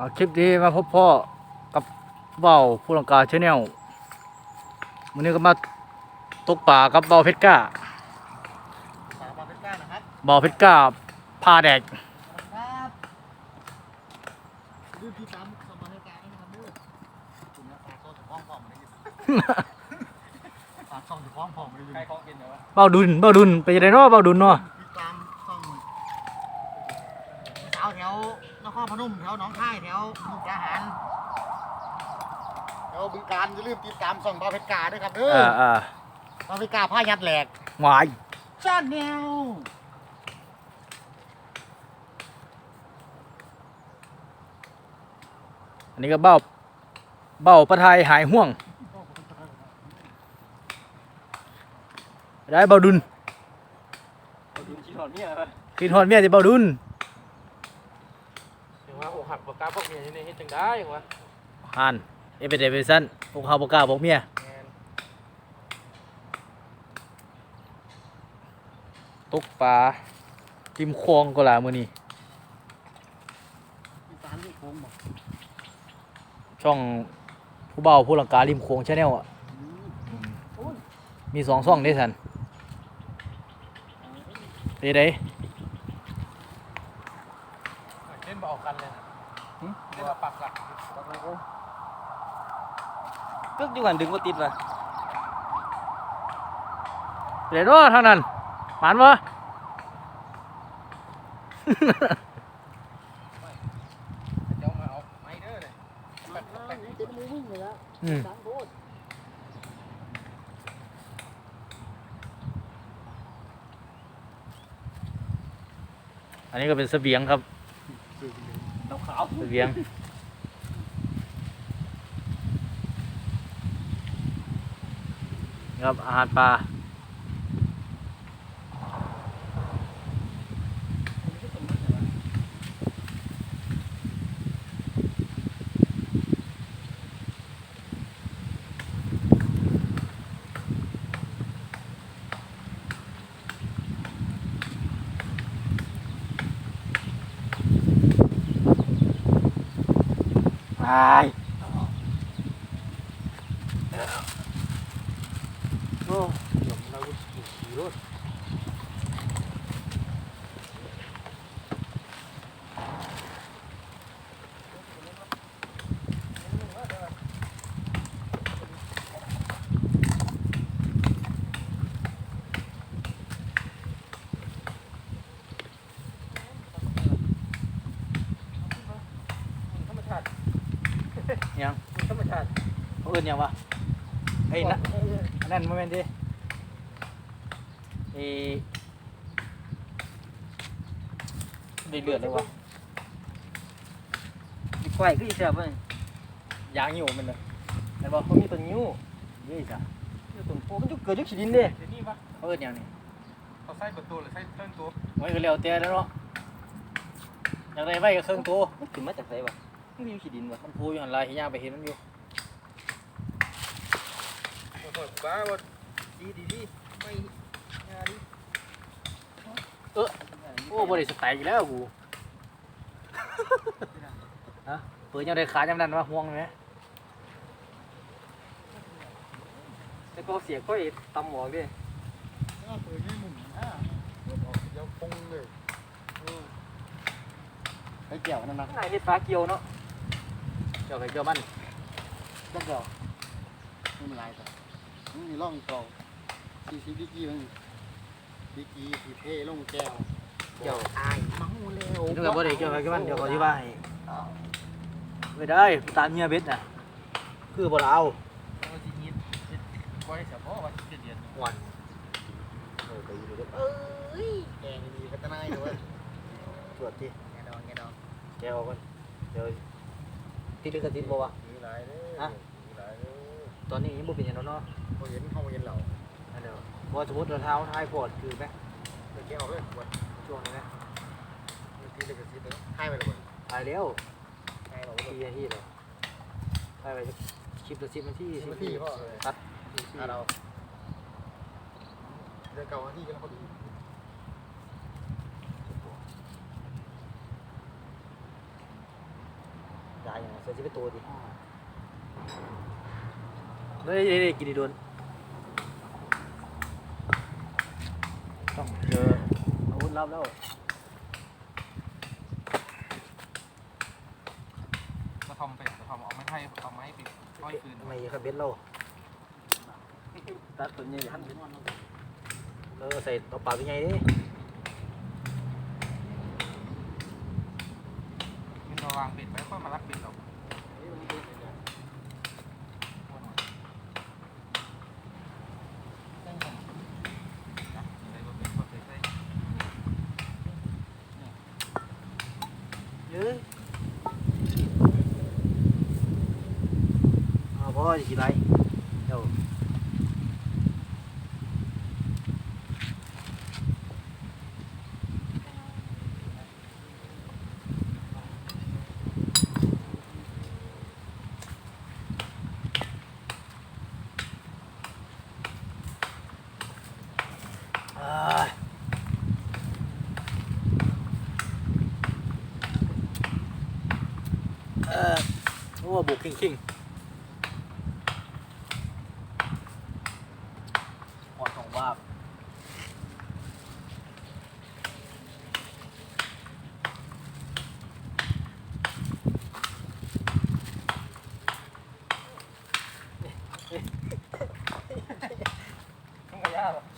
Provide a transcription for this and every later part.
อ่าคลิปนี้มาพบพ่อกับเบาผู้ลังกาชาแนลวันนี้ก็มาตกป่ากับเบาเพชรกล้าฝากมาเป็นก้านะครับเบาเพชรกล้าพาแดกครับดูที่ตามสมาธิการนะครับด้วยคุณนะฝากช่องถึงห้องผอมมาได้ยินฝากช่องถึงห้องผอมมาได้ยินใครของกินเหรอวะเบาดุนเบาดุนไปจะได้เนาะเบาดุนเนาะ ติดตามช่องสาวแถว นครพนมแถวหนองคายแถวมุกดาหารแถวบึงการอย่าลืมติดตามช่องบาเพชรกาด้วยครับเด้ออ่าอ่าบาเพชรกาผ้ายัดแหลกหวายชาแนลอันนี้ก็เบาเบาประทายหายห่วงได้เบาดุนดูชีทอนเมียไปกินหอนเมียจะเบาดุนถึงว่าอ กหักปากาพวกเมียนี่เฮ็ดจังได้ยังวะฮานเอเปเดเวสันพวกเขาบอกกล้าบอกเมียแมนตกปลาริมคลองก็ลามือนี้อีสานลูกโป่งบอกช่องผู้เบาผู้หลังการิมโค้งชาแนลอะมีสองช่องได้สันเด้ได้ เล่นบออกกันเลยนะ เล่นมาปักหลักกึกอยู่หันดึงว่าติดว่ะเด้ด้วยทางนั้นหมานวะเดี๋ยวมาเอาไม้เด้อเลยเจ็ดโมงวิ่งเลยละอืมสังโพดอันนี้ก็เป็นเสบียงครับดอก ขาวเสบียงครับอาหารปลา ตายโอ้เดี๋ยวเราขี่ขี่รถ ธรรมชาติ ยัง ธรรมชาติ เขาเอื่นยังวะไอ้ยนะอันนั้นโมเมนต์ดิไอ้ได้เลือดเลยวะดีควายคืออีแซ่บเว้ยยางอยู่มันเลยเห็นบ่มันมีต้นนิ้วเยี่จ้ะมีต้นโพมันอยู่เกิดอยู่ขี้ดินเด้เดี๋ยวนี้ปะเขาเอื่นยังนี่เขาใส่ประตูหรือใส่เครื่องตัวไว้ก็เร็วเตี้ยแล้วเนาะอยากได้ไว้ก็เครื่องตัวมันขึ้นมาจากไสวะมันอยู่ขี้ดินวะมันพูอยู่หันลายที่ย่างไปเห็นมันอยู่ โอ้โหบ้าว่าดีดีดีไม่งาดีโอ้บริสแต็กอีกแล้วกูฮะเปิดยังได้ขายังนั้นวะห่วงไหมแล้วก็เสียค่อยตำหมอกเด้อ่าเปิดให้หมุนอ่าเปิดออกเดี๋ยวปงเลยไปเกี่ยวนั่นนะนายเฮ็ดฟ้าเกี่ยวเนาะเจ้าไก่เจ้ามันจักเดียวไม่เป็นไรแต่มั นมีร่องเก่าสี่สิบดีกรีมันดีกรีสีเทลงแก้วเกี่ยวอายเมาแล้วนึกว่าบ่ได้เจ้าไก่เจ้ามันเดี๋ยวขอที่บ้านให้ไม่ได้ตามเมียเบ็ดน่ะคือบ่ละเอาเราจะยิดไว้เสียพ่อว่าจะเดือดวันโอ้ไปอยู่เลยเอ้ยแกงดีพัฒนาอยู่เว้ยตรวจที่แกดองแกดองแกออกกันเดี๋ยวติดลิขสิทธิ์บ่วะมีหลายเด้อฮะมีหลายเด้อ ตอนนี้ยังบ่เป็นหยังแล้วเนาะเขาเห็นเขาเห็นเราอันเดี๋ยวบ่สมมุติเราเท้าท้ายโพดคือไหมไปแกออกเลยปวดช่วงนี้นะมีที่เล็กกับที่เล็กให้ไปเลยปวดถ่ายแล้วให้เราทีนาทีเลยถ่ายไปคลิปละ10นาทีสิบนาทีพ่อตัดถ้าเราเดือนเก่านาทีก็พอดีอย่างเสือจะไปตัวดิ แล้วได้ได้กินดีโดนต้องเจออาวุธลับแล้วจะทำไปจะทำเอาไม้ให้เอาไม้ปิดก้อยคืนไม่ครับเบ็ดเราตัดตัวใหญ่หันเออใส่ตัวปลาเป็นไงดิมันระวางปิดไว้ค่อยมารักปิดเราใส่ เยอะ อ๋อพ่อจะกี่ไรเดี๋ยว อ่าเออโอ้บุกคิงคิงหอดสองบาท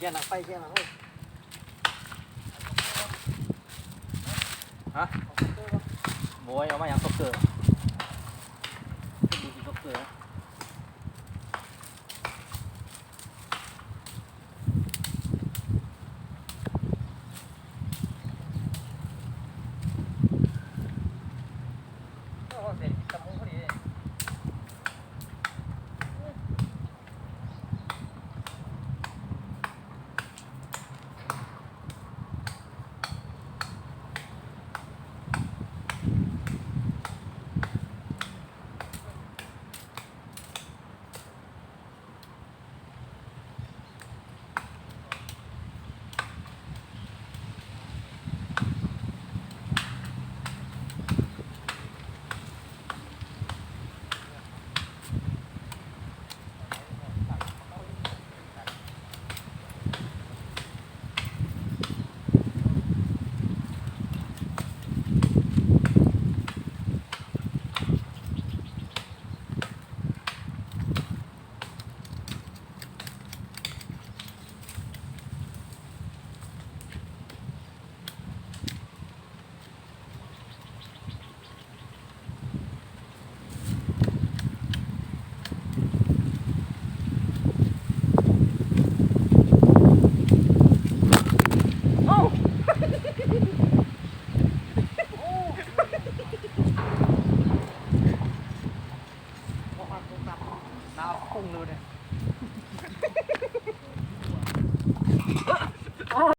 แย่หนังไฟแย่หนังไฟโวยเอามาอย่างตกเกอร์ดูสิซ็อกเกอร์ด